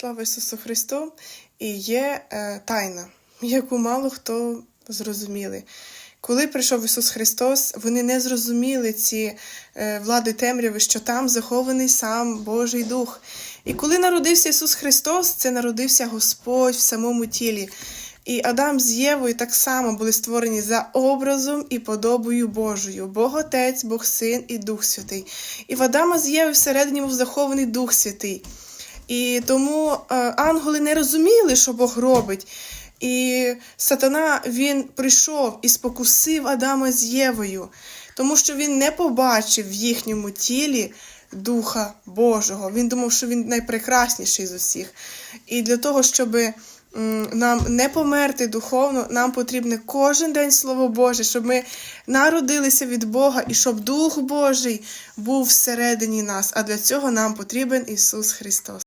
Слава Ісусу Христу! І є е, тайна, яку мало хто зрозуміли. Коли прийшов Ісус Христос, вони не зрозуміли ці е, влади темряви, що там захований сам Божий Дух. І коли народився Ісус Христос, це народився Господь в самому тілі. І Адам з Євою так само були створені за образом і подобою Божою. Бог Отець, Бог Син і Дух Святий. І в Адама з Євою всередині був захований Дух Святий. І тому е, ангели не розуміли, що Бог робить. І сатана він прийшов і спокусив Адама з Євою, тому що він не побачив в їхньому тілі Духа Божого. Він думав, що він найпрекрасніший з усіх. І для того, щоб нам не померти духовно, нам потрібне кожен день Слово Боже, щоб ми народилися від Бога і щоб Дух Божий був всередині нас. А для цього нам потрібен Ісус Христос.